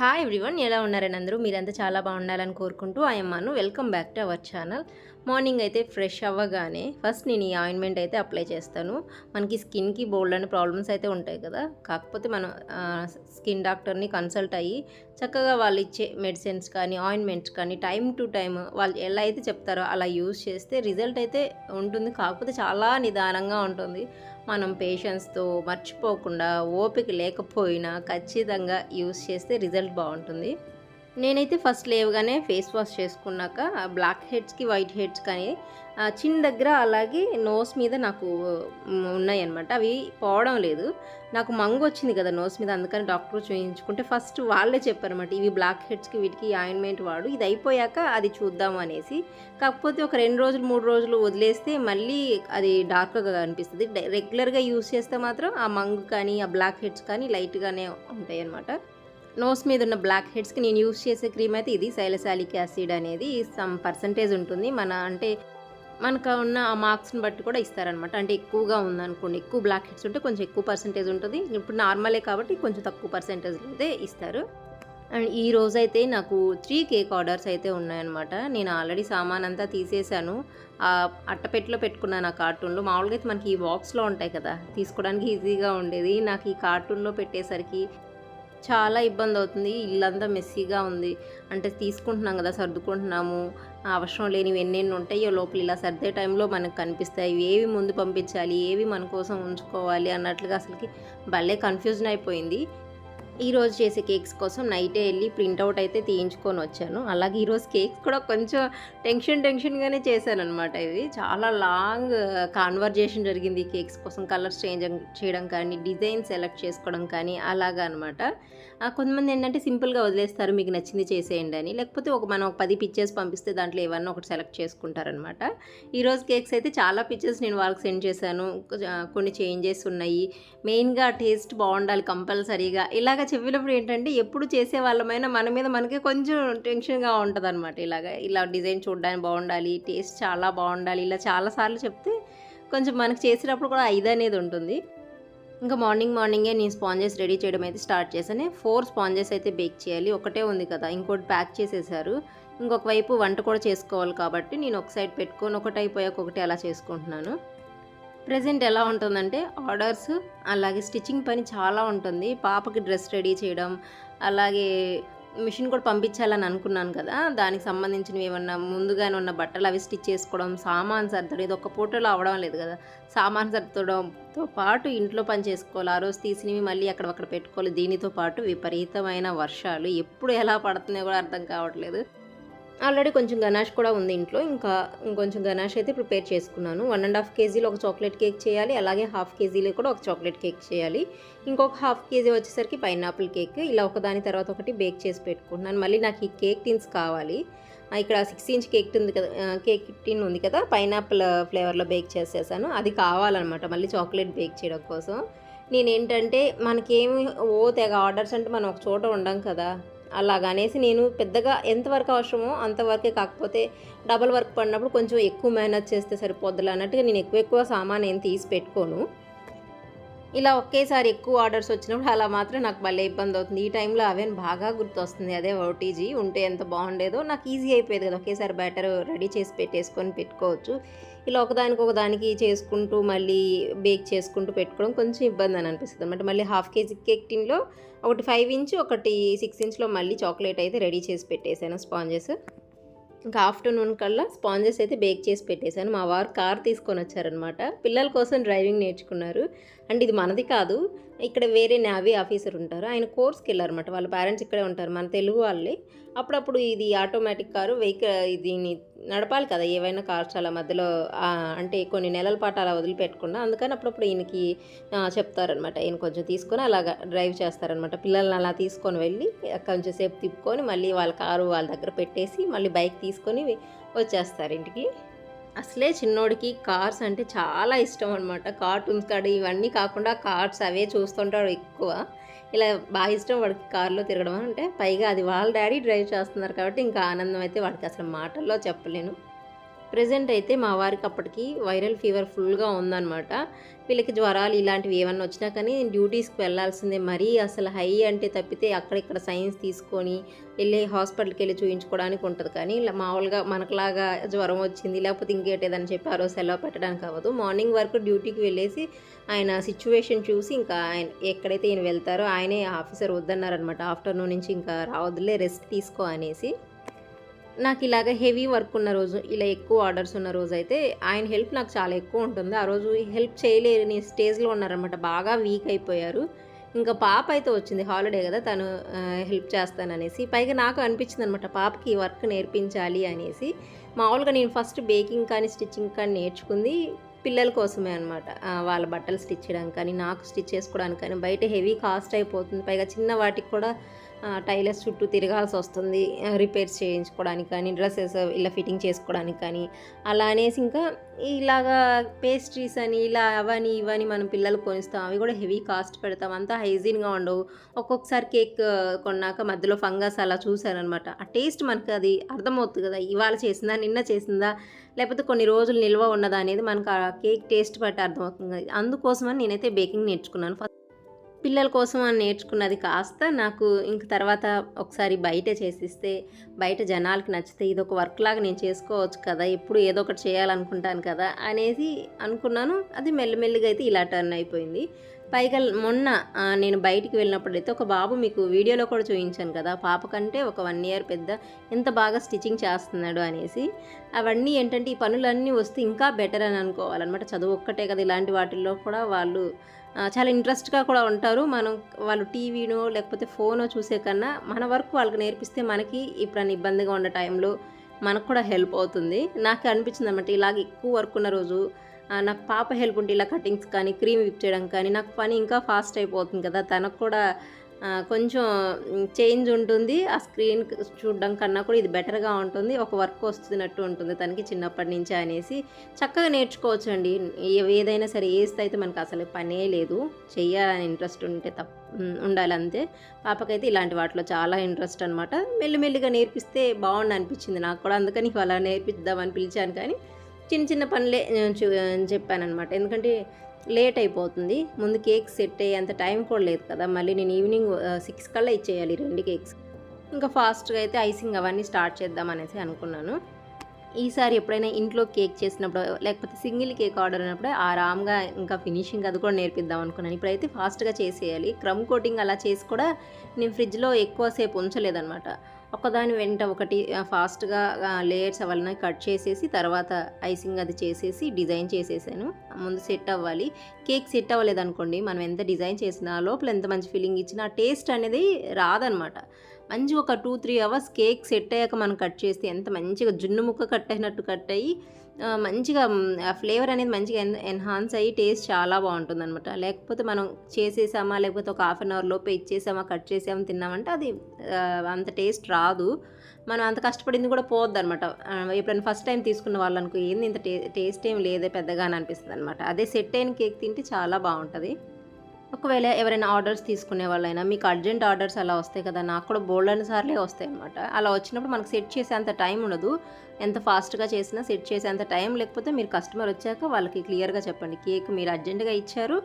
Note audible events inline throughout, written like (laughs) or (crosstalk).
Hi everyone ఎలా ఉన్నారని అందరూ? మీరంతా చాలా బాగుండాలని కోరుకుంటూ ఆయమ్మను welcome back to our channel morning అయితే ఫ్రెష్ అవ్వగానే ఫస్ట్ నేను ఈ ఆయింట్మెంట్ అయితే అప్లై చేస్తాను. మనకి స్కిన్కి బోల్డ్ అనే ప్రాబ్లమ్స్ అయితే ఉంటాయి కదా? కాకపోతే మనం స్కిన్ డాక్టర్ని కన్సల్ట్ అయ్యి చక్కగా వాళ్ళు ఇచ్చే మెడిసిన్స్ కానీ ఆయింట్మెంట్స్ కానీ టైం టు టైం వాళ్ళు ఎలా అయితే చెప్తారో అలా యూజ్ చేస్తే రిజల్ట్ అయితే ఉంటుంది. కాకపోతే చాలా నిదానంగా ఉంటుంది. మనం పేషెన్స్తో మర్చిపోకుండా ఓపిక లేకపోయినా ఖచ్చితంగా యూస్ చేస్తే రిజల్ట్ బాగుంటుంది. నేనైతే ఫస్ట్ లేవగానే ఫేస్ వాష్ చేసుకున్నాక బ్లాక్ హెడ్స్కి వైట్ హెడ్స్ కానీ చిన్న చిన్ దగ్గర అలాగే నోస్ మీద నాకు ఉన్నాయి అనమాట అవి పోవడం లేదు. నాకు మంగు వచ్చింది కదా నోస్ మీద అందుకని డాక్టర్ చూయించుకుంటే ఫస్ట్ వాళ్ళే చెప్పారన్నమాట ఇవి బ్లాక్ హెడ్స్కి వీటికి ఆయింట్మెంట్ వాడు. ఇది అయిపోయాక అది చూద్దాం అనేసి. కాకపోతే ఒక రెండు రోజులు మూడు రోజులు వదిలేస్తే మళ్ళీ అది డార్క్గా కనిపిస్తుంది రెగ్యులర్గా యూస్ చేస్తే మాత్రం ఆ మంగు కానీ ఆ బ్లాక్ హెడ్స్ కానీ లైట్గానే ఉంటాయి అన్నమాట నోస్ మీద ఉన్న బ్లాక్ హెడ్స్కి నేను యూస్ చేసే క్రీమ్ అయితే ఇది. సైలసాలిక్ యాసిడ్ అనేది సమ్ పర్సంటేజ్ ఉంటుంది. మన అంటే మనకు ఉన్న ఆ మార్క్స్ని బట్టి కూడా ఇస్తారనమాట అంటే ఎక్కువగా ఉందనుకోండి ఎక్కువ బ్లాక్ హెడ్స్ ఉంటే కొంచెం ఎక్కువ పర్సంటేజ్ ఉంటుంది. ఇప్పుడు నార్మలే కాబట్టి కొంచెం తక్కువ పర్సంటేజ్ అయితే ఇస్తారు. అండ్ ఈ రోజైతే నాకు త్రీ కేక్ ఆర్డర్స్ అయితే ఉన్నాయన్నమాట. నేను ఆల్రెడీ సామాన్ అంతా తీసేసాను ఆ అట్టపెట్టిలో పెట్టుకున్నాను ఆ కార్టూన్లో. మామూలుగా అయితే మనకి ఈ బాక్స్లో ఉంటాయి కదా తీసుకోవడానికి ఈజీగా ఉండేది. నాకు ఈ కార్టూన్లో పెట్టేసరికి చాలా ఇబ్బంది అవుతుంది. ఇల్లంతా మెస్సీగా ఉంది. అంటే తీసుకుంటున్నాం కదా సర్దుకుంటున్నాము. అవసరం లేనివి ఎన్నెన్ని ఉంటాయో. లోపల ఇలా సర్దే టైంలో మనకు కనిపిస్తాయి. ఏవి ముందు పంపించాలి? ఏవి మన కోసం ఉంచుకోవాలి? అన్నట్లుగా అసలుకి భలే కన్ఫ్యూజన్ అయిపోయింది. ఈరోజు చేసే కేక్స్ కోసం నైటే వెళ్ళి ప్రింట్అవుట్ అయితే తీయించుకొని వచ్చాను. అలాగే ఈరోజు కేక్స్ కూడా కొంచెం టెన్షన్ టెన్షన్గానే చేశాను అనమాట ఇవి. చాలా లాంగ్ కాన్వర్జేషన్ జరిగింది కేక్స్ కోసం కలర్స్ చేంజ్ చేయడం కానీ డిజైన్ సెలెక్ట్ చేసుకోవడం కానీ అలాగా అనమాట కొంతమంది ఏంటంటే సింపుల్గా వదిలేస్తారు మీకు నచ్చింది చేసేయండి అని. లేకపోతే ఒక మనం ఒక పది పిక్చర్స్ పంపిస్తే దాంట్లో ఏమన్నా ఒకటి సెలెక్ట్ చేసుకుంటారనమాట. ఈరోజు కేక్స్ అయితే చాలా పిక్చర్స్ నేను వాళ్ళకి సెండ్ చేశాను. కొన్ని చేంజెస్ ఉన్నాయి. మెయిన్గా టేస్ట్ బాగుండాలి కంపల్సరీగా. ఇలాగ చెప్పినప్పుడు ఏంటంటే ఎప్పుడు చేసే వాళ్ళమైనా మన మీద మనకి కొంచెం టెన్షన్గా ఉంటుంది అనమాట ఇలాగ. ఇలా డిజైన్ చూడడానికి బాగుండాలి టేస్ట్ చాలా బాగుండాలి ఇలా చాలాసార్లు చెప్తే కొంచెం మనకు చేసేటప్పుడు కూడా ఐదు అనేది ఉంటుంది. ఇంకా మార్నింగ్ మార్నింగే నేను స్పాంజెస్ రెడీ చేయడం అయితే స్టార్ట్ చేశాను. ఫోర్ స్పాంజెస్ అయితే బేక్ చేయాలి. ఒకటే ఉంది కదా ఇంకోటి ప్యాక్ చేసేసారు. ఇంకొక వైపు వంట కూడా చేసుకోవాలి కాబట్టి నేను ఒక సైడ్ పెట్టుకొని ఒకటి అయిపోయాక ఒకటి అలా చేసుకుంటున్నాను. ప్రజెంట్ ఎలా ఉంటుందంటే ఆర్డర్స్ అలాగే స్టిచ్చింగ్ పని చాలా ఉంటుంది. పాపకి డ్రెస్ రెడీ చేయడం అలాగే మిషన్ కూడా పంపించాలని అనుకున్నాను కదా. దానికి సంబంధించినవి ఏమన్నా ముందుగానే ఉన్న బట్టలు అవి స్టిచ్ చేసుకోవడం సామాన్ సర్దడం ఇది ఒక పూటలో అవడం లేదు కదా. సామాన్ సర్దడంతో పాటు ఇంట్లో పని చేసుకోవాలి. ఆ రోజు తీసినవి మళ్ళీ అక్కడ అక్కడ పెట్టుకోవాలి. దీనితో పాటు విపరీతమైన వర్షాలు. ఎప్పుడు ఎలా పడుతున్నాయో కూడా అర్థం కావట్లేదు. ఆల్రెడీ కొంచెం గనాష్ కూడా ఉంది ఇంట్లో. ఇంకా ఇంకొంచెం గనాష్ అయితే ప్రిపేర్ చేసుకున్నాను. వన్ అండ్ హాఫ్ కేజీలో ఒక చాక్లెట్ కేక్ చేయాలి. అలాగే హాఫ్ కేజీలో కూడా ఒక చాక్లెట్ కేక్ చేయాలి. ఇంకొక హాఫ్ కేజీ వచ్చేసరికి పైనాపిల్ కేక్ ఇలా ఒకదాని తర్వాత ఒకటి బేక్ చేసి పెట్టుకుంటున్నాను. మళ్ళీ నాకు ఈ కేక్ టిన్స్ కావాలి. ఇక్కడ సిక్స్ ఇంచ్ కేక్ ఉంది కదా కేక్ టిన్ ఉంది కదా పైనాపిల్ ఫ్లేవర్లో బేక్ చేసేసాను. అది కావాలన్నమాట మళ్ళీ చాక్లెట్ బేక్ చేయడం కోసం. నేనేంటంటే మనకేమి ఓ తెగ ఆర్డర్స్ అంటే మనం ఒక చోట ఉండం కదా. అలాగనేసి నేను పెద్దగా ఎంతవరకు అవసరమో అంతవరకే కాకపోతే డబల్ వర్క్ పడినప్పుడు కొంచెం ఎక్కువ మేనేజ్ చేస్తే సరిపోద్దులే అన్నట్టుగా నేను ఎక్కువ ఎక్కువ సామాన్ ఏం తీసి పెట్టుకోను. ఇలా ఒకేసారి ఎక్కువ ఆర్డర్స్ వచ్చినప్పుడు అలా మాత్రం నాకు భలే ఇబ్బంది అవుతుంది. ఈ టైంలో అవేం బాగా గుర్తొస్తుంది. అదే ఓటీజీ ఉంటే ఎంత బాగుండేదో నాకు ఈజీ అయిపోయేది కదా. ఒకేసారి బ్యాటర్ రెడీ చేసి పెట్టేసుకొని పెట్టుకోవచ్చు. ఇలా ఒకదానికి ఒకదానికి చేసుకుంటూ మళ్ళీ బేక్ చేసుకుంటూ పెట్టుకోవడం కొంచెం ఇబ్బంది అని అనిపిస్తుంది అనమాట మళ్ళీ హాఫ్ కేజీ కేక్ టిన్లో ఒకటి ఫైవ్ ఇంచ్ ఒకటి సిక్స్ ఇంచ్లో మళ్ళీ చాక్లెట్ అయితే రెడీ చేసి పెట్టేశాను స్పాంజెస్. ఇంకా ఆఫ్టర్నూన్ కల్లా స్పాంజెస్ అయితే బేక్ చేసి పెట్టేశాను. మా వారు కార్ తీసుకొని వచ్చారనమాట పిల్లల కోసం డ్రైవింగ్ నేర్చుకున్నారు. అండ్ ఇది మనది కాదు ఇక్కడ వేరే నావీ ఆఫీసర్ ఉంటారు. ఆయన కోర్స్కి వెళ్ళారనమాట వాళ్ళ పేరెంట్స్ ఇక్కడే ఉంటారు. మన తెలుగు వాళ్ళే. అప్పుడప్పుడు ఇది ఆటోమేటిక్ కారు వెహికల్ దీన్ని నడపాలి కదా. ఏవైనా కార్స్ అలా మధ్యలో అంటే కొన్ని నెలల పాటు అలా వదిలిపెట్టకుండా. అందుకని అప్పుడప్పుడు ఈయనకి చెప్తారనమాట ఈయన కొంచెం తీసుకొని అలాగా డ్రైవ్ చేస్తారనమాట పిల్లల్ని అలా తీసుకొని వెళ్ళి కొంచెం సేపు తిప్పుకొని మళ్ళీ వాళ్ళ కారు వాళ్ళ దగ్గర పెట్టేసి మళ్ళీ బైక్ తీసుకొని వచ్చేస్తారు ఇంటికి. అసలే చిన్నోడికి కార్స్ అంటే చాలా ఇష్టం అనమాట కార్టూన్స్ కాడ ఇవన్నీ కాకుండా కార్స్ అవే చూస్తుంటాడు ఎక్కువ. ఇలా బాగా ఇష్టం వాడికి కార్లో తిరగడం అంటే పైగా అది వాళ్ళ డాడీ డ్రైవ్ చేస్తున్నారు కాబట్టి ఇంకా ఆనందం అయితే వాడికి అసలు మాటల్లో చెప్పలేను. ప్రజెంట్ అయితే మా వారికి అప్పటికి వైరల్ ఫీవర్ ఫుల్గా ఉందన్నమాట. వీళ్ళకి జ్వరాలు ఇలాంటివి ఏమన్నా వచ్చినా కానీ డ్యూటీస్కి వెళ్ళాల్సిందే. మరీ అసలు హై అంటే తప్పితే అక్కడిక్కడ సైన్స్ తీసుకొని వెళ్ళి హాస్పిటల్కి వెళ్ళి చూయించుకోవడానికి ఉంటుంది. కానీ ఇలా మామూలుగా మనకులాగా జ్వరం వచ్చింది లేకపోతే ఇంకేటేదని చెప్పి ఆ రోజు సెలవు పెట్టడానికి అవ్వదు. మార్నింగ్ వరకు డ్యూటీకి వెళ్ళేసి ఆయన సిచ్యువేషన్ చూసి ఇంకా ఆయన ఎక్కడైతే ఈయన వెళ్తారో ఆయనే ఆఫీసర్ వద్దన్నారనమాట ఆఫ్టర్నూన్ నుంచి ఇంకా రావద్దులే రెస్ట్ తీసుకో అనేసి. నాకు ఇలాగ హెవీ వర్క్ ఉన్న రోజు ఇలా ఎక్కువ ఆర్డర్స్ ఉన్న రోజు అయితే ఆయన హెల్ప్ నాకు చాలా ఎక్కువ ఉంటుంది. ఆ రోజు హెల్ప్ చేయలేని స్టేజ్లో ఉన్నారనమాట బాగా వీక్ అయిపోయారు. ఇంకా పాప అయితే వచ్చింది హాలిడే కదా తను హెల్ప్ చేస్తాననేసి. పైగా నాకు అనిపించింది అనమాట పాపకి ఈ వర్క్ నేర్పించాలి అనేసి. మామూలుగా నేను ఫస్ట్ బేకింగ్ కానీ స్టిచ్చింగ్ కానీ నేర్చుకుంది పిల్లల కోసమే అనమాట వాళ్ళ బట్టలు స్టిచ్ చేయడానికి కానీ నాకు స్టిచ్ చేసుకోవడానికి కానీ బయట హెవీ కాస్ట్ అయిపోతుంది. పైగా చిన్న వాటికి కూడా టైలర్స్ చుట్టూ తిరగాల్సి వస్తుంది రిపేర్స్ చేయించుకోవడానికి కానీ డ్రెస్సెస్ ఇలా ఫిట్టింగ్ చేసుకోవడానికి కానీ అలా అనేసి ఇంకా ఇలాగా పేస్ట్రీస్ అని ఇలా అవని ఇవని మనం పిల్లలు కొనిస్తాం. అవి కూడా హెవీ కాస్ట్ పెడతాం. అంతా హైజీన్గా ఉండవు. ఒక్కొక్కసారి కేక్ కొన్నాక మధ్యలో ఫంగస్ అలా చూశానమాట ఆ టేస్ట్ మనకు అది అర్థమవుతుంది కదా ఇవాళ చేసిందా నిన్న చేసిందా లేకపోతే కొన్ని రోజులు నిల్వ ఉన్నదా అనేది మనకు ఆ కేక్ టేస్ట్ బట్టి అర్థమవుతుంది. అందుకోసమని నేనైతే బేకింగ్ నేర్చుకున్నాను. ఫస్ట్ పిల్లల కోసం అని నేర్చుకున్నది కాస్త నాకు ఇంక తర్వాత ఒకసారి బయట చేసిస్తే బయట జనాలకి నచ్చితే ఇది ఒక వర్క్ లాగా నేను చేసుకోవచ్చు కదా ఎప్పుడు ఏదో ఒకటి చేయాలనుకుంటాను కదా అనేది అనుకున్నాను. అది మెల్లమెల్లిగా అయితే ఇలా టర్న్ అయిపోయింది. పైగా మొన్న నేను బయటికి వెళ్ళినప్పుడైతే ఒక బాబు మీకు వీడియోలో కూడా చూపించాను కదా పాప కంటే ఒక వన్ ఇయర్ పెద్ద ఎంత బాగా స్టిచ్చింగ్ చేస్తున్నాడు అనేసి. అవన్నీ ఏంటంటే ఈ పనులన్నీ వస్తే ఇంకా బెటర్ అని అనుకోవాలన్నమాట. చదువు ఒక్కటే కదా ఇలాంటి వాటిల్లో కూడా వాళ్ళు చాలా ఇంట్రెస్ట్గా కూడా ఉంటారు. మనం వాళ్ళు టీవీనో లేకపోతే ఫోనో చూసే కన్నా మన వర్క్ వాళ్ళకి నేర్పిస్తే మనకి ఇప్పుడు ఇబ్బందిగా ఉన్న టైంలో మనకు కూడా హెల్ప్ అవుతుంది. నాకు అనిపించింది అనమాట ఇలాగ ఎక్కువ వర్క్ ఉన్న రోజు నాకు పాప హెల్ప్ ఉంటే ఇలా కటింగ్స్ కానీ క్రీమ్ విప్ చేయడం కానీ నాకు పని ఇంకా ఫాస్ట్ అయిపోతుంది కదా తనకు కూడా కొంచెం చేంజ్ ఉంటుంది. ఆ స్క్రీన్ చూడడం కన్నా కూడా ఇది బెటర్గా ఉంటుంది. ఒక వర్క్ వస్తున్నట్టు ఉంటుంది తనకి చిన్నప్పటి నుంచి అనేసి. చక్కగా నేర్చుకోవచ్చు అండి ఏదైనా సరే వేస్తే అయితే మనకు అసలు పనే లేదు. చెయ్యాలని ఇంట్రెస్ట్ ఉంటే తప్ప ఉండాలి అంతే. పాపకైతే ఇలాంటి వాటిలో చాలా ఇంట్రెస్ట్ అనమాట మెల్లిమెల్లిగా నేర్పిస్తే బాగుండి అనిపించింది నాకు కూడా. అందుకని అలా నేర్పిద్దామని పిలిచాను కానీ చిన్న చిన్న పనులే చెప్పాను అనమాట ఎందుకంటే లేట్ అయిపోతుంది. ముందు కేక్ సెట్ అయ్యేంత టైం కూడా లేదు కదా. మళ్ళీ నేను ఈవినింగ్ సిక్స్ కల్లా ఇచ్చేయాలి రెండు కేక్స్. ఇంకా ఫాస్ట్గా అయితే ఐసింగ్ అవన్నీ స్టార్ట్ చేద్దాం అనేసి అనుకున్నాను. ఈసారి ఎప్పుడైనా ఇంట్లో కేక్ చేసినప్పుడు లేకపోతే సింగిల్ కేక్ ఆర్డర్ అయినప్పుడు ఆరామ్గా ఇంకా ఫినిషింగ్ అది కూడా నేర్పిద్దాం అనుకున్నాను. ఇప్పుడైతే ఫాస్ట్గా చేసేయాలి. క్రమ్ కోటింగ్ అలా చేసి కూడా నేను ఫ్రిడ్జ్లో ఎక్కువసేపు ఉంచలేదన్నమాట. ఒకదాని వెంట ఒకటి ఫాస్ట్గా లేయర్స్ అవన్నీ కట్ చేసేసి తర్వాత ఐసింగ్ అది చేసేసి డిజైన్ చేసేసాను. ముందు సెట్ అవ్వాలి. కేక్ సెట్ అవ్వలేదు అనుకోండి మనం ఎంత డిజైన్ చేసినా లోపల ఎంత మంచి ఫీలింగ్ ఇచ్చినా టేస్ట్ అనేది రాదనమాట. మంచి ఒక two three hours cake set అయ్యాక మనం కట్ చేస్తే ఎంత మంచిగా జున్ను ముక్క కట్ అయినట్టు కట్ అయ్యి మంచిగా ఆ ఫ్లేవర్ అనేది మంచిగా ఎన్ ఎన్హాన్స్ అయ్యి టేస్ట్ చాలా బాగుంటుంది అనమాట లేకపోతే మనం చేసేసామా లేకపోతే ఒక హాఫ్ అన్ అవర్ లోపే ఇచ్చేసామా కట్ చేసామా తిన్నామంటే అది అంత టేస్ట్ రాదు. మనం అంత కష్టపడింది కూడా పోద్ది అనమాట ఎప్పుడైనా ఫస్ట్ టైం తీసుకున్న వాళ్ళనుకో ఏంది ఇంత టే టేస్ట్ ఏం లేదే పెద్దగా అని అనిపిస్తుంది అనమాట అదే సెట్ అయిన కేక్ తింటే చాలా బాగుంటుంది. ఒకవేళ ఎవరైనా ఆర్డర్స్ తీసుకునే వాళ్ళైనా మీకు అర్జెంట్ ఆర్డర్స్ అలా వస్తాయి కదా నాకు కూడా బోల్డ్ సార్లే వస్తాయి అనమాట అలా వచ్చినప్పుడు మనకు సెట్ చేసే అంత టైం ఉండదు. ఎంత ఫాస్ట్గా చేసినా సెట్ చేసేంత టైం లేకపోతే మీరు కస్టమర్ వచ్చాక వాళ్ళకి క్లియర్గా చెప్పండి. కేక్ మీరు అర్జెంటుగా ఇచ్చారు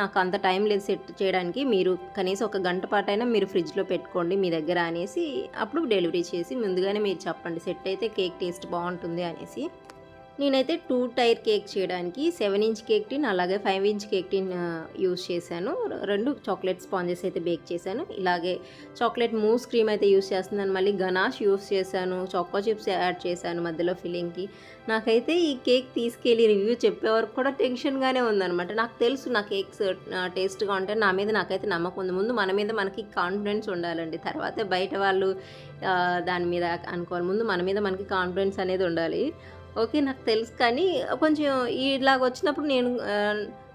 నాకు అంత టైం లేదు సెట్ చేయడానికి మీరు కనీసం ఒక గంట పాటైనా మీరు ఫ్రిడ్జ్లో పెట్టుకోండి మీ దగ్గర అనేసి అప్పుడు డెలివరీ చేసి ముందుగానే మీరు చెప్పండి సెట్ అయితే కేక్ టేస్ట్ బాగుంటుంది అనేసి. నేనైతే టూ టైర్ కేక్ చేయడానికి సెవెన్ ఇంచ్ కేక్ టిన్ అలాగే five inch cake tin use చేశాను. రెండు చాక్లెట్ స్పాంజెస్ అయితే బేక్ చేశాను. ఇలాగే చాక్లెట్ మూస్ క్రీమ్ అయితే యూస్ చేస్తున్నాను. మళ్ళీ గనాష్ యూస్ చేశాను. చాకో చిప్స్ యాడ్ చేశాను మధ్యలో ఫిల్లింగ్కి నాకైతే ఈ కేక్ తీసుకెళ్ళి రివ్యూ చెప్పే వరకు కూడా టెన్షన్గానే ఉందన్నమాట. నాకు తెలుసు నా కేక్స్ టేస్ట్గా ఉంటే నా మీద నాకైతే నమ్మకం ఉంది. ముందు మన మీద మనకి కాన్ఫిడెన్స్ ఉండాలండి. తర్వాతే బయట వాళ్ళు దాని మీద అనుకోవాలి ముందు మన మీద మనకి కాన్ఫిడెన్స్ అనేది ఉండాలి. ఓకే నాకు తెలుసు. కానీ కొంచెం ఇలాగ వచ్చినప్పుడు నేను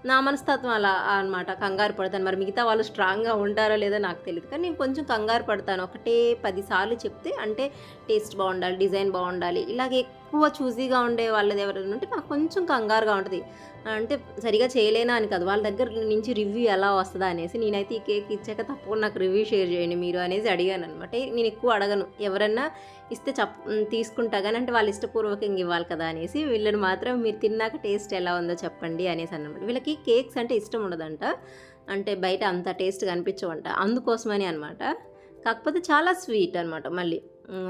నా మనస్తత్వం అలా అనమాట. కంగారు పడతాను. మరి మిగతా వాళ్ళు స్ట్రాంగ్గా ఉంటారో లేదో నాకు తెలియదు కానీ నేను కొంచెం కంగారు పడతాను. ఒకటే పదిసార్లు చెప్తే అంటే టేస్ట్ బాగుండాలి డిజైన్ బాగుండాలి. ఇలాగే ఎక్కువ చూసీగా ఉండే వాళ్ళది ఎవరైనా ఉంటే నాకు కొంచెం కంగారుగా ఉంటుంది. అంటే సరిగా చేయలేనా అని కాదు. వాళ్ళ దగ్గర నుంచి రివ్యూ ఎలా వస్తుందా అనేసి నేనైతే ఈ కేక్ ఇచ్చాక తప్పకుండా నాకు రివ్యూ షేర్ చేయండి మీరు అనేసి అడిగాను అనమాట నేను ఎక్కువ అడగను. ఎవరన్నా ఇస్తే చెప్ తీసుకుంటా కానీ అంటే వాళ్ళు ఇష్టపూర్వకంగా ఇవ్వాలి కదా అనేసి వీళ్ళని మాత్రం మీరు తిన్నాక టేస్ట్ ఎలా ఉందో చెప్పండి అనేసి అనమాట వీళ్ళకి కేక్స్ అంటే ఇష్టం ఉండదంట. అంటే బయట అంత టేస్ట్గా అనిపించవంట అందుకోసమని అనమాట కాకపోతే చాలా స్వీట్ అనమాట మళ్ళీ.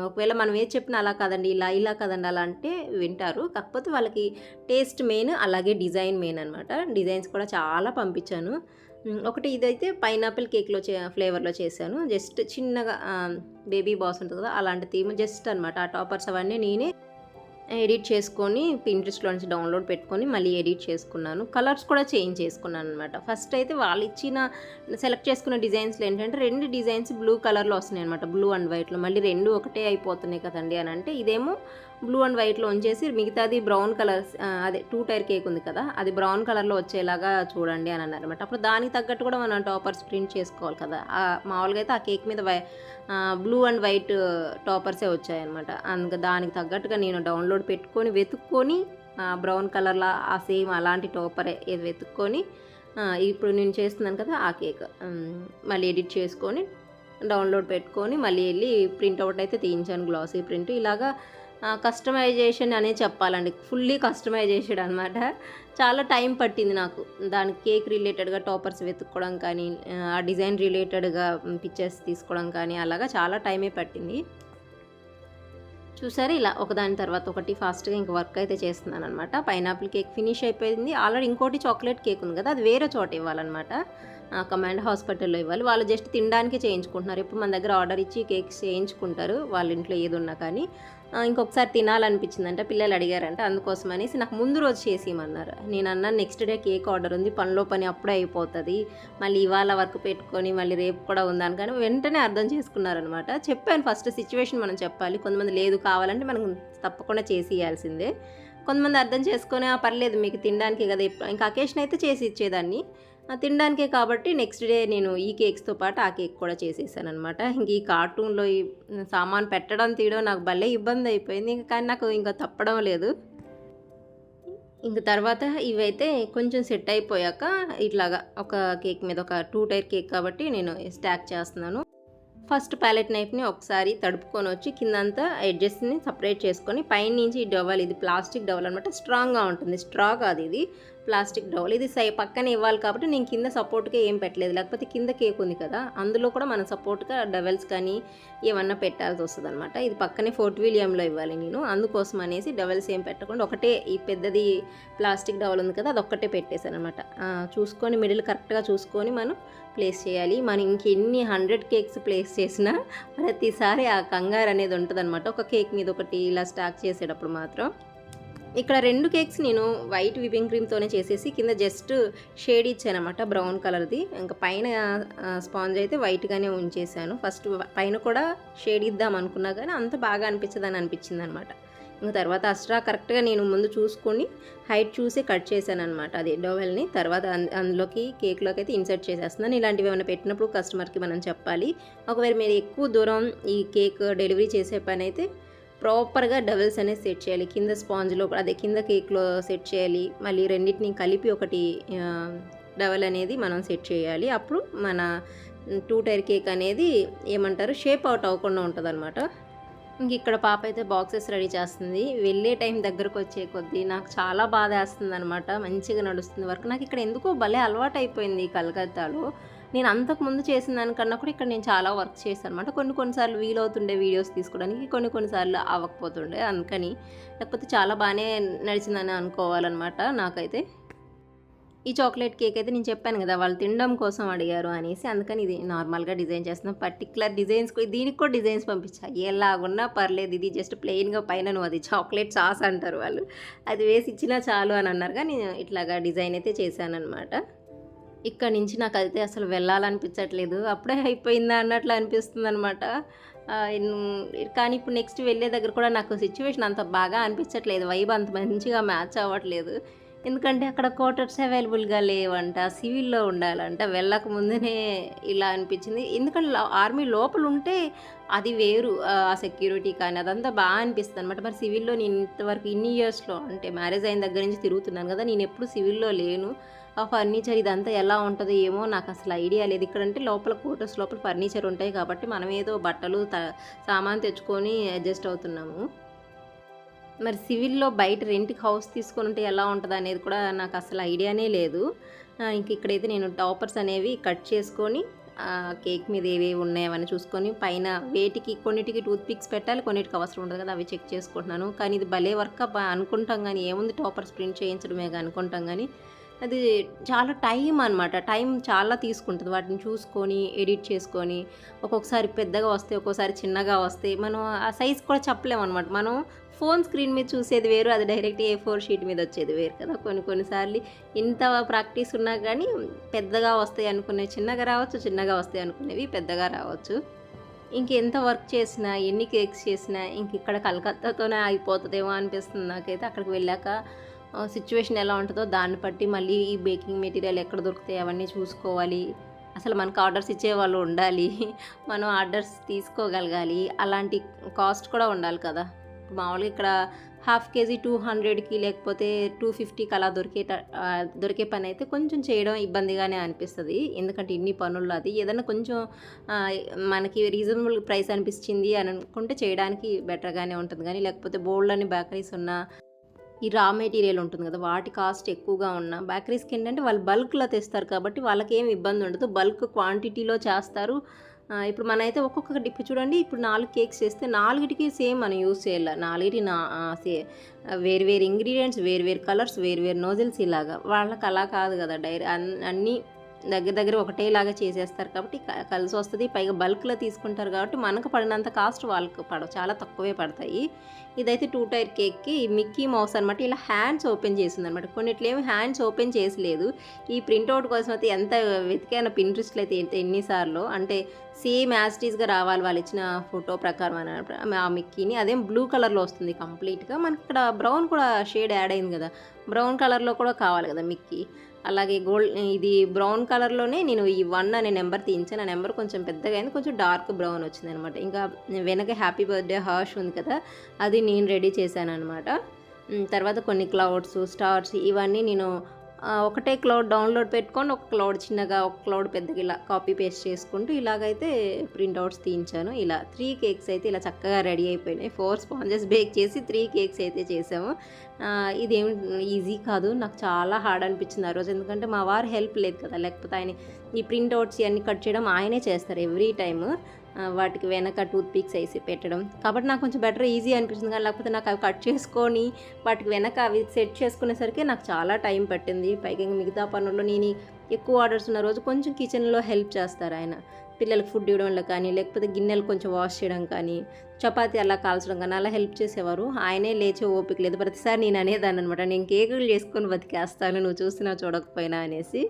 ఒకవేళ మనం ఏది చెప్పినా అలా కాదండి ఇలా ఇలా కాదండి అలా అంటే వింటారు. కాకపోతే వాళ్ళకి టేస్ట్ మెయిన్ అలాగే డిజైన్ మెయిన్ అనమాట డిజైన్స్ కూడా చాలా పంపించాను. ఒకటి ఇదైతే పైనాపిల్ కేక్లో చే ఫ్లేవర్లో చేశాను. జస్ట్ చిన్నగా బేబీ బాస్ ఉంటుంది కదా అలాంటి థీమ్ జస్ట్ అనమాట ఆ టాపర్స్ అవన్నీ నేనే ఎడిట్ చేసుకొని పింట్రెస్ట్లో నుంచి డౌన్లోడ్ పెట్టుకొని మళ్ళీ ఎడిట్ చేసుకున్నాను. కలర్స్ కూడా చేంజ్ చేసుకున్నాను అనమాట ఫస్ట్ అయితే వాళ్ళు ఇచ్చిన సెలెక్ట్ చేసుకున్న డిజైన్స్లో ఏంటంటే రెండు డిజైన్స్ బ్లూ కలర్లో వస్తున్నాయి అనమాట బ్లూ అండ్ వైట్లో మళ్ళీ రెండు ఒకటే అయిపోతున్నాయి కదండి అని అంటే ఇదేమో బ్లూ అండ్ వైట్లో ఉంచేసి మిగతాది బ్రౌన్ కలర్ అదే టూ టైర్ కేక్ ఉంది కదా అది బ్రౌన్ కలర్లో వచ్చేలాగా చూడండి అని అన్నారు. అనమాట అప్పుడు దానికి తగ్గట్టు కూడా మనం టాపర్స్ ప్రింట్ చేసుకోవాలి కదా. మామూలుగా అయితే ఆ కేక్ మీద వై బ్లూ అండ్ వైట్ టాపర్సే వచ్చాయన్నమాట. అందుకు దానికి తగ్గట్టుగా నేను డౌన్లోడ్ పెట్టుకొని వెతుక్కొని బ్రౌన్ కలర్లో ఆ సేమ్ అలాంటి టాపరే ఇది వెతుక్కొని ఇప్పుడు నేను చేస్తున్నాను కదా ఆ కేక్. మళ్ళీ ఎడిట్ చేసుకొని డౌన్లోడ్ పెట్టుకొని మళ్ళీ వెళ్ళి ప్రింట్ అవుట్ అయితే తీయించాను గ్లాసీ ప్రింట్ ఇలాగా కస్టమైజేషన్ అనే చెప్పాలండి. ఫుల్లీ కస్టమైజేషన్ అనమాట చాలా టైం పట్టింది నాకు. దానికి కేక్ రిలేటెడ్గా టాపర్స్ వెతుక్కోవడం కానీ ఆ డిజైన్ రిలేటెడ్గా పిక్చర్స్ తీసుకోవడం కానీ అలాగా చాలా టైమే పట్టింది. చూసారు ఇలా ఒకదాని తర్వాత ఒకటి ఫాస్ట్గా ఇంక వర్క్ అయితే చేస్తున్నాను అనమాట పైనాపిల్ కేక్ ఫినిష్ అయిపోయింది. ఆల్రెడీ ఇంకోటి చాక్లెట్ కేక్ ఉంది కదా అది వేరే చోట ఇవ్వాలన్నమాట. కమాండ్ హాస్పిటల్లో ఇవ్వాలి. వాళ్ళు జస్ట్ తినడానికి చేయించుకుంటున్నారు. ఇప్పుడు మన దగ్గర ఆర్డర్ ఇచ్చి కేక్స్ చేయించుకుంటారు వాళ్ళ ఇంట్లో ఏది ఉన్నా కానీ. ఇంకొకసారి తినాలనిపించిందంట పిల్లలు అడిగారంట. అందుకోసం అనేసి నాకు ముందు రోజు చేసి నేను అన్నాను నెక్స్ట్ డే కేక్ ఆర్డర్ ఉంది పనిలో పని అప్పుడే అయిపోతుంది. మళ్ళీ ఇవాళ వర్క్ పెట్టుకొని మళ్ళీ రేపు కూడా ఉందని కానీ వెంటనే అర్థం చేసుకున్నారనమాట. చెప్పాను ఫస్ట్ సిచ్యువేషన్ మనం చెప్పాలి. కొంతమంది లేదు కావాలంటే మనం తప్పకుండా చేసి ఇవ్వాల్సిందే కొంతమంది అర్థం చేసుకొని "ఆ, పర్లేదు మీకు తినడానికి కదా ఇంకా అకేషన్ అయితే చేసి ఇచ్చేదాన్ని. తినడానికే కాబట్టి నెక్స్ట్ డే నేను ఈ కేక్స్తో పాటు ఆ కేక్ కూడా చేసేసాను అనమాట ఇంక ఈ కార్టూన్లో ఈ సామాన్ పెట్టడం తీయడం నాకు భలే ఇబ్బంది అయిపోయింది. ఇంకా కానీ నాకు ఇంకా తప్పడం లేదు. ఇంక తర్వాత ఇవైతే కొంచెం సెట్ అయిపోయాక ఇట్లాగా ఒక కేక్ మీద ఒక టూ టైర్ కేక్ కాబట్టి నేను స్టాక్ చేస్తున్నాను. ఫస్ట్ ప్యాలెట్ నైఫ్ని ఒకసారి తడుపుకొని వచ్చి కిందంతా ఎడ్జెస్ని సపరేట్ చేసుకొని పైన నుంచి ఈ డవల్ ఇది ప్లాస్టిక్ డవల్ అనమాట స్ట్రాంగ్గా ఉంటుంది. స్ట్రా కాదు ఇది. ప్లాస్టిక్ డవల్ ఇది సై పక్కన ఇవ్వాలి కాబట్టి నేను కింద సపోర్ట్గా ఏం పెట్టలేదు. లేకపోతే కింద కేక్ ఉంది కదా అందులో కూడా మనం సపోర్ట్గా డవెల్స్ కానీ ఏమన్నా పెట్టాల్సి వస్తుంది అనమాట ఇది పక్కనే ఫోర్ట్ విలియంలో ఇవ్వాలి నేను. అందుకోసం అనేసి డవెల్స్ ఏం పెట్టకుండా ఒకటే ఈ పెద్దది ప్లాస్టిక్ డవల్ ఉంది కదా అది ఒక్కటే పెట్టేశాను అనమాట చూసుకొని మిడిల్ కరెక్ట్గా చూసుకొని మనం ప్లేస్ చేయాలి. మనం ఇంకెన్ని హండ్రెడ్ కేక్స్ ప్లేస్ చేసినా ప్రతిసారి ఆ కంగారు అనేది ఉంటుంది ఒక కేక్ మీద ఒకటి ఇలా స్టాక్ చేసేటప్పుడు మాత్రం. ఇక్కడ రెండు కేక్స్ నేను వైట్ విపింగ్ క్రీమ్తోనే చేసేసి కింద జస్ట్ షేడ్ ఇచ్చానమాట బ్రౌన్ కలర్ది. ఇంకా పైన స్పాంజ్ అయితే వైట్గానే ఉంచేసాను ఫస్ట్ పైన కూడా షేడ్ ఇద్దాం అనుకున్నా కానీ అంత బాగా అనిపించదని అనిపించింది అనమాట ఇంకా తర్వాత అస్ట్రా కరెక్ట్గా నేను ముందు చూసుకొని హైట్ చూసి కట్ చేశాను అనమాట అది డోవెల్ని. తర్వాత అందులోకి కేక్లోకి అయితే ఇన్సర్ట్ చేసేస్తున్నాను. ఇలాంటివి ఏమైనా పెట్టినప్పుడు కస్టమర్కి మనం చెప్పాలి. ఒకవేళ మీరు ఎక్కువ దూరం ఈ కేక్ డెలివరీ చేసే పని అయితే ప్రాపర్గా డబుల్స్ అనేది సెట్ చేయాలి. కింద స్పాంజ్లో అదే కింద కేక్లో సెట్ చేయాలి. మళ్ళీ రెండింటిని కలిపి ఒకటి డబల్ అనేది మనం సెట్ చేయాలి. అప్పుడు మన టూ టైర్ కేక్ అనేది ఏమంటారు షేప్ అవుట్ అవ్వకుండా ఉంటుంది అనమాట ఇంక ఇక్కడ పాప అయితే బాక్సెస్ రెడీ చేస్తుంది. వెళ్ళే టైం దగ్గరకు వచ్చే కొద్దీ నాకు చాలా బాధ వేస్తుంది అనమాట మంచిగా నడుస్తుంది వర్క్. నాకు ఇక్కడ ఎందుకో భలే అలవాటు అయిపోయింది కలకత్తాలో. నేను అంతకు ముందు చేసిన దానికన్నా కూడా ఇక్కడ నేను చాలా వర్క్ చేశాను అనమాట కొన్ని కొన్నిసార్లు వీలవుతుండే వీడియోస్ తీసుకోవడానికి కొన్ని కొన్నిసార్లు అవ్వకపోతుండే అందుకని. లేకపోతే చాలా బాగానే నడిచిందని అనుకోవాలన్నమాట నాకైతే. ఈ చాక్లెట్ కేక్ అయితే నేను చెప్పాను కదా వాళ్ళు తినడం కోసం అడిగారు అనేసి అందుకని ఇది నార్మల్గా డిజైన్ చేస్తున్నాం. పర్టికులర్ డిజైన్స్ దీనికి కూడా డిజైన్స్ పంపించా. ఎలాగున్నా పర్లేదు ఇది జస్ట్ ప్లెయిన్గా పైన నువ్వు అది చాక్లెట్ సాస్ అంటారు వాళ్ళు. అది వేసి ఇచ్చినా చాలు అని అన్నారు కానీ నేను ఇట్లాగా డిజైన్ అయితే చేశాను అనమాట ఇక్కడ నుంచి నాకు అయితే అసలు వెళ్ళాలనిపించట్లేదు. అప్పుడే అయిపోయిందా అన్నట్లు అనిపిస్తుంది అనమాట కానీ ఇప్పుడు నెక్స్ట్ వెళ్ళే దగ్గర కూడా నాకు సిచ్యువేషన్ అంత బాగా అనిపించట్లేదు. వైబ్ అంత మంచిగా మ్యాచ్ అవ్వట్లేదు. ఎందుకంటే అక్కడ క్వార్టర్స్ అవైలబుల్గా లేవంట సివిల్లో ఉండాలంట. వెళ్ళక ముందునే ఇలా అనిపించింది. ఎందుకంటే ఆర్మీ లోపల ఉంటే అది వేరు. ఆ సెక్యూరిటీ కానీ అదంతా బాగా అనిపిస్తుంది అనమాట మరి సివిల్లో నేను ఇంతవరకు ఇన్ని ఇయర్స్లో అంటే మ్యారేజ్ అయిన దగ్గర నుంచి తిరుగుతున్నాను కదా నేను ఎప్పుడు సివిల్లో లేను. ఫర్నిచర్ ఇదంతా ఎలా ఉంటుందో ఏమో నాకు అసలు ఐడియా లేదు. ఇక్కడంటే లోపల క్వార్టర్స్ లోపల ఫర్నిచర్ ఉంటాయి కాబట్టి మనం ఏదో బట్టలు త- సామాన్ తెచ్చుకొని అడ్జస్ట్ అవుతున్నాము. మరి సివిల్లో బయట రెంట్కి హౌస్ తీసుకొని ఉంటే ఎలా ఉంటుంది అనేది కూడా నాకు అసలు ఐడియానే లేదు. ఇంక ఇక్కడైతే నేను టాపర్స్ అనేవి కట్ చేసుకొని కేక్ మీద ఏవేవి ఉన్నాయని చూసుకొని పైన వేటికి కొన్నిటికి టూత్ పిక్స్ పెట్టాలి కొన్నిటికి అవసరం ఉండదు కదా అవి చెక్ చేసుకుంటున్నాను. కానీ ఇది భలే వర్క్ అనుకుంటాం కానీ ఏముంది టాపర్స్ ప్రింట్ చేయించడమే అనుకుంటాం కానీ అది చాలా టైం అనమాట టైం చాలా తీసుకుంటుంది. వాటిని చూసుకొని ఎడిట్ చేసుకొని ఒక్కొక్కసారి పెద్దగా వస్తాయి ఒక్కోసారి చిన్నగా వస్తాయి మనం ఆ సైజ్ కూడా చెప్పలేము అనమాట మనం ఫోన్ స్క్రీన్ మీద చూసేది వేరు అది డైరెక్ట్ ఏ ఫోర్ షీట్ మీద వచ్చేది వేరు కదా. కొన్ని కొన్నిసార్లు ఇంత ప్రాక్టీస్ ఉన్నా కానీ పెద్దగా వస్తాయి అనుకునేవి చిన్నగా రావచ్చు చిన్నగా వస్తాయి అనుకునేవి పెద్దగా రావచ్చు. ఇంకెంత వర్క్ చేసినా ఎన్ని కేక్స్ చేసినా ఇంక ఇక్కడ కలకత్తాతోనే అయిపోతుందేమో అనిపిస్తుంది నాకైతే. అక్కడికి వెళ్ళాక సిచ్యువేషన్ ఎలా ఉంటుందో దాన్ని బట్టి మళ్ళీ ఈ బేకింగ్ మెటీరియల్ ఎక్కడ దొరుకుతాయి అవన్నీ చూసుకోవాలి. అసలు మనకు ఆర్డర్స్ ఇచ్చే వాళ్ళు ఉండాలి. (laughs) మనం ఆర్డర్స్ తీసుకోగలగాలి. అలాంటి కాస్ట్ కూడా ఉండాలి కదా. మామూలుగా ఇక్కడ హాఫ్ కేజీ టూ హండ్రెడ్కి లేకపోతే టూ ఫిఫ్టీకి అలా దొరికే దొరికే పని అయితే కొంచెం చేయడం ఇబ్బందిగానే అనిపిస్తుంది. ఎందుకంటే ఇన్ని పనుల్లో అది ఏదైనా కొంచెం మనకి రీజనబుల్ ప్రైస్ అనిపించింది అని అనుకుంటే చేయడానికి బెటర్గానే ఉంటుంది. కానీ లేకపోతే బోల్డ్ అని బేకరీస్ ఉన్న ఈ రా మెటీరియల్ ఉంటుంది కదా వాటి కాస్ట్ ఎక్కువగా ఉన్న బేకరీస్కి ఏంటంటే వాళ్ళు బల్క్లో తెస్తారు కాబట్టి వాళ్ళకి ఏమి ఇబ్బంది ఉండదు. బల్క్ క్వాంటిటీలో చేస్తారు. ఇప్పుడు ఇప్పుడు మనైతే ఒక్కొక్కటి ఇప్పుడు చూడండి ఇప్పుడు నాలుగు కేక్స్ చేస్తే నాలుగిటికి సేమ్ మనం యూస్ చేయాలి. నాలుగిటి నా సే వేరు వేరు ఇంగ్రీడియంట్స్ వేరు వేరు కలర్స్ వేరు వేరు నోజిల్స్ ఇలాగా. వాళ్ళకి అలా కాదు కదా డైరీ అన్నీ దగ్గర దగ్గర ఒకటేలాగా చేసేస్తారు కాబట్టి కలిసి వస్తుంది పైగా బల్క్లో తీసుకుంటారు కాబట్టి మనకు పడినంత కాస్ట్ వాళ్ళకి పడవు చాలా తక్కువే పడతాయి. ఇదైతే టూ టైర్ కేక్కి మిక్కీ మౌస్ అనమాట ఇలా హ్యాండ్స్ ఓపెన్ చేసింది అనమాట కొన్నిట్లేమి హ్యాండ్స్ ఓపెన్ చేసలేదు. ఈ ప్రింట్అవుట్ కోసం అయితే ఎంత వెతికైన పింట్రెస్ట్లు అయితే ఎంత ఎన్నిసార్లు. అంటే సేమ్ యాజిటీస్గా రావాలి వాళ్ళు ఇచ్చిన ఫోటో ప్రకారం అని ఆ మిక్కీని. అదేం బ్లూ కలర్లో వస్తుంది కంప్లీట్గా. మనకి ఇక్కడ బ్రౌన్ కూడా షేడ్ యాడ్ అయింది కదా. బ్రౌన్ కలర్లో కూడా కావాలి కదా మిక్కీ. అలాగే గోల్డ్ ఇది బ్రౌన్ కలర్లోనే నేను ఈ వన్ అనే నెంబర్ తీయించాను. ఆ నెంబర్ కొంచెం పెద్దగా అయింది కొంచెం డార్క్ బ్రౌన్ వచ్చింది అనమాట ఇంకా వెనక హ్యాపీ బర్త్డే హార్ష్ ఉంది కదా అది నేను రెడీ చేశాను అనమాట తర్వాత కొన్ని క్లౌడ్స్ స్టార్స్ ఇవన్నీ నేను ఒకటే క్లౌడ్ డౌన్లోడ్ పెట్టుకొని ఒక క్లౌడ్ చిన్నగా ఒక క్లౌడ్ పెద్దగా ఇలా కాపీ పేస్ట్ చేసుకుంటూ ఇలాగైతే ప్రింట్అవుట్స్ తీయించాను. ఇలా త్రీ కేక్స్ అయితే ఇలా చక్కగా రెడీ అయిపోయినాయి. ఫోర్ స్పాంజెస్ బేక్ చేసి త్రీ కేక్స్ అయితే చేసాము. ఇదేం ఈజీ కాదు. నాకు చాలా హార్డ్ అనిపించింది ఆ రోజు. ఎందుకంటే మా వారు హెల్ప్ లేదు కదా. లేకపోతే ఆయన ఈ ప్రింట్అవుట్స్ ఇవన్నీ కట్ చేయడం ఆయనే చేస్తారు ఎవ్రీ టైమ్. వాటికి వెనక టూత్ పిక్స్ వేసి పెట్టడం. కాబట్టి నాకు కొంచెం బెటర్ ఈజీ అనిపించింది కానీ లేకపోతే నాకు అవి కట్ చేసుకొని వాటికి వెనక అవి సెట్ చేసుకునేసరికి నాకు చాలా టైం పట్టింది. పైగా ఇంకా మిగతా పనుల్లో నేను ఎక్కువ ఆర్డర్స్ ఉన్న రోజు కొంచెం కిచెన్లో హెల్ప్ చేస్తారు ఆయన. పిల్లలకు ఫుడ్ ఇవ్వడంలో కానీ లేకపోతే గిన్నెలు కొంచెం వాష్ చేయడం కానీ చపాతీ అలా కాల్చడం కానీ అలా హెల్ప్ చేసేవారు. ఆయనే లేచే ఓపిక లేదు. ప్రతిసారి నేను అనేదాన్ని అనమాట నేను కేకులు చేసుకొని బతికేస్తాను నువ్వు చూసినా చూడకపోయినా అనేసి.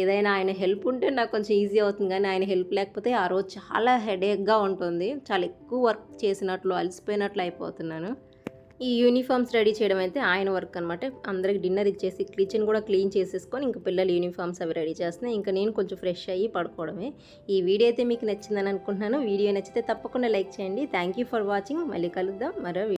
ఏదైనా ఆయన హెల్ప్ ఉంటే నాకు కొంచెం ఈజీ అవుతుంది. కానీ ఆయన హెల్ప్ లేకపోతే ఆ రోజు చాలా హెడేక్గా ఉంటుంది. చాలా ఎక్కువ వర్క్ చేసినట్లు అలసిపోయినట్లు అయిపోతున్నాను. ఈ యూనిఫామ్స్ రెడీ చేయడం అయితే ఆయన వర్క్ అనమాట అందరికి డిన్నర్ ఇచ్చేసి కిచెన్ కూడా క్లీన్ చేసేసుకొని ఇంకా పిల్లలు యూనిఫామ్స్ అవి రెడీ చేస్తున్నాయి. ఇంకా నేను కొంచెం ఫ్రెష్ అయ్యి పడుకోవడమే. ఈ వీడియో అయితే మీకు నచ్చిందని అనుకుంటున్నాను. వీడియో నచ్చితే తప్పకుండా లైక్ చేయండి. థ్యాంక్ యూ ఫర్ వాచింగ్ మళ్ళీ కలుద్దాం. మరో